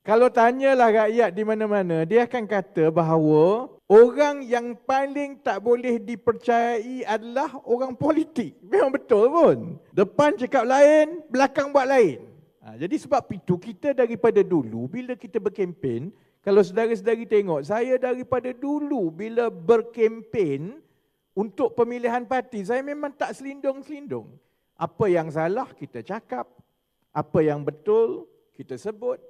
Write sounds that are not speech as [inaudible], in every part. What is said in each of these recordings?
Kalau tanyalah rakyat di mana-mana, dia akan kata bahawa orang yang paling tak boleh dipercayai adalah orang politik. Memang betul pun. Depan cakap lain, belakang buat lain. Ha, jadi sebab itu kita daripada dulu bila kita berkempen, kalau saudara-saudari tengok, saya daripada dulu bila berkempen untuk pemilihan parti, saya memang tak selindung-selindung. Apa yang salah kita cakap, apa yang betul kita sebut.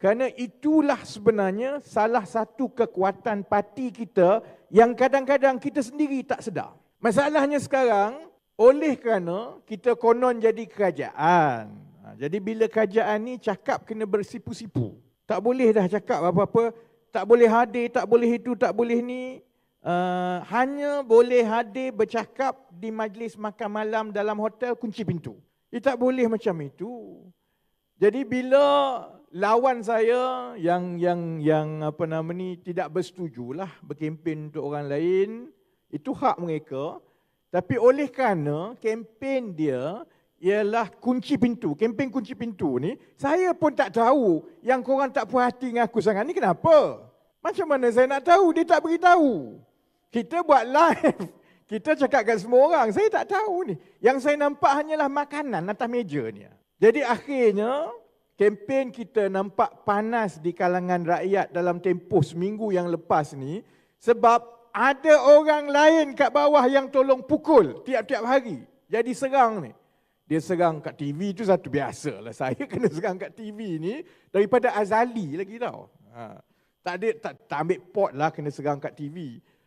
Kerana itulah sebenarnya salah satu kekuatan parti kita yang kadang-kadang kita sendiri tak sedar. Masalahnya sekarang, oleh kerana kita konon jadi kerajaan. Ha, jadi bila kerajaan ni cakap kena bersipu-sipu. Tak boleh dah cakap apa-apa. Tak boleh hadir, tak boleh itu, tak boleh ni. Uh, hanya boleh hadir bercakap di majlis makan malam dalam hotel kunci pintu. Ia tak boleh macam itu. Jadi bila lawan saya yang yang yang apa nama ni tidak bersetujulah berkempen untuk orang lain, itu hak mereka. Tapi oleh kerana kempen dia ialah kunci pintu, kempen kunci pintu ni, saya pun tak tahu yang korang tak puas hati dengan aku sangat ni kenapa? Macam mana saya nak tahu? Dia tak beritahu. Kita buat live. [laughs] Kita cakap kat semua orang. Saya tak tahu ni. Yang saya nampak hanyalah makanan atas meja ni. Jadi akhirnya, kempen kita nampak panas di kalangan rakyat dalam tempoh seminggu yang lepas ni sebab ada orang lain kat bawah yang tolong pukul tiap-tiap hari. Jadi serang ni. Dia serang kat TV tu satu biasa lah. [laughs] Saya kena serang kat TV ni daripada Azali lagi tau. Ha. Tak, ada, tak, tak ambil pot lah kena serang kat TV.